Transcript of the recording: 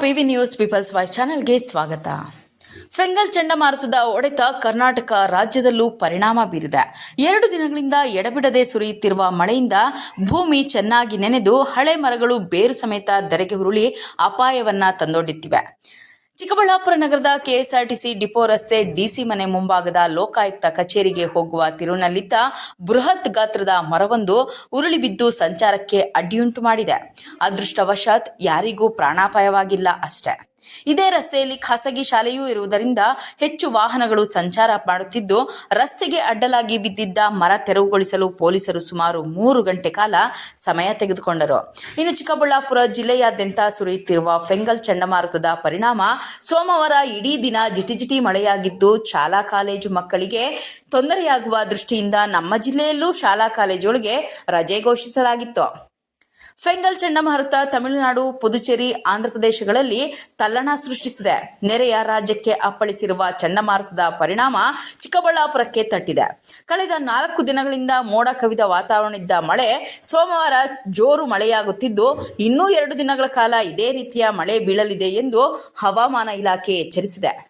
PV news people's voice ಚಾನೆಲ್ಗೆ ಸ್ವಾಗತ. ಫೆಂಗಲ್ ಚಂಡಮಾರುತದ ಒಡೆತ ಕರ್ನಾಟಕ ರಾಜ್ಯದಲ್ಲೂ ಪರಿಣಾಮ ಬೀರಿದೆ. ಎರಡು ದಿನಗಳಿಂದ ಎಡಬಿಡದೆ ಸುರಿಯುತ್ತಿರುವ ಮಳೆಯಿಂದ ಭೂಮಿ ಚೆನ್ನಾಗಿ ನೆನೆದು ಹಳೆ ಮರಗಳು ಬೇರು ಸಮೇತ ಧರೆಗೆ ಉರುಳಿ ಅಪಾಯವನ್ನ ತಂದೊಡ್ಡುತ್ತಿವೆ. ಚಿಕ್ಕಬಳ್ಳಾಪುರ ನಗರದ ಕೆಎಸ್ಆರ್ಟಿಸಿ ಡಿಪೋ ರಸ್ತೆ ಡಿಸಿ ಮನೆ ಮುಂಭಾಗದ ಲೋಕಾಯುಕ್ತ ಕಚೇರಿಗೆ ಹೋಗುವ ತಿರುವಿನಲ್ಲಿದ್ದ ಬೃಹತ್ ಗಾತ್ರದ ಮರವೊಂದು ಉರುಳಿ ಬಿದ್ದು ಸಂಚಾರಕ್ಕೆ ಅಡ್ಡಿಯುಂಟು ಮಾಡಿದೆ. ಅದೃಷ್ಟವಶಾತ್ ಯಾರಿಗೂ ಪ್ರಾಣಾಪಾಯವಾಗಿಲ್ಲ ಅಷ್ಟೇ. ಇದೇ ರಸ್ತೆಯಲ್ಲಿ ಖಾಸಗಿ ಶಾಲೆಯೂ ಇರುವುದರಿಂದ ಹೆಚ್ಚು ವಾಹನಗಳು ಸಂಚಾರ ಮಾಡುತ್ತಿದ್ದು, ರಸ್ತೆಗೆ ಅಡ್ಡಲಾಗಿ ಬಿದ್ದಿದ್ದ ಮರ ತೆರವುಗೊಳಿಸಲು ಪೊಲೀಸರು ಸುಮಾರು ಮೂರು ಗಂಟೆ ಕಾಲ ಸಮಯ ತೆಗೆದುಕೊಂಡರು. ಇನ್ನು ಚಿಕ್ಕಬಳ್ಳಾಪುರ ಜಿಲ್ಲೆಯಾದ್ಯಂತ ಸುರಿಯುತ್ತಿರುವ ಫೆಂಗಲ್ ಚಂಡಮಾರುತದ ಪರಿಣಾಮ ಸೋಮವಾರ ಇಡೀ ದಿನ ಜಿಟಿಜಿಟಿ ಮಳೆಯಾಗಿದ್ದು, ಶಾಲಾ ಕಾಲೇಜು ಮಕ್ಕಳಿಗೆ ತೊಂದರೆಯಾಗುವ ದೃಷ್ಟಿಯಿಂದ ನಮ್ಮ ಜಿಲ್ಲೆಯಲ್ಲೂ ಶಾಲಾ ಕಾಲೇಜುಗಳಿಗೆ ರಜೆ ಘೋಷಿಸಲಾಗಿತ್ತು. ಫೆಂಗಲ್ ಚಂಡಮಾರುತ ತಮಿಳುನಾಡು, ಪುದುಚೇರಿ ಆಂಧ್ರಪ್ರದೇಶಗಳಲ್ಲಿ ತಲ್ಲಣ ಸೃಷ್ಟಿಸಿದೆ. ನೆರೆಯ ರಾಜ್ಯಕ್ಕೆ ಅಪ್ಪಳಿಸಿರುವ ಚಂಡಮಾರುತದ ಪರಿಣಾಮ ಚಿಕ್ಕಬಳ್ಳಾಪುರಕ್ಕೆ ತಟ್ಟಿದೆ. ಕಳೆದ ನಾಲ್ಕು ದಿನಗಳಿಂದ ಮೋಡ ಕವಿದ ವಾತಾವರಣ ಇದ್ದ ಮಳೆ, ಸೋಮವಾರ ಜೋರು ಮಳೆಯಾಗುತ್ತಿದ್ದು, ಇನ್ನೂ ಎರಡು ದಿನಗಳ ಕಾಲ ಇದೇ ರೀತಿಯ ಮಳೆ ಬೀಳಲಿದೆ ಎಂದು ಹವಾಮಾನ ಇಲಾಖೆ ಎಚ್ಚರಿಸಿದೆ.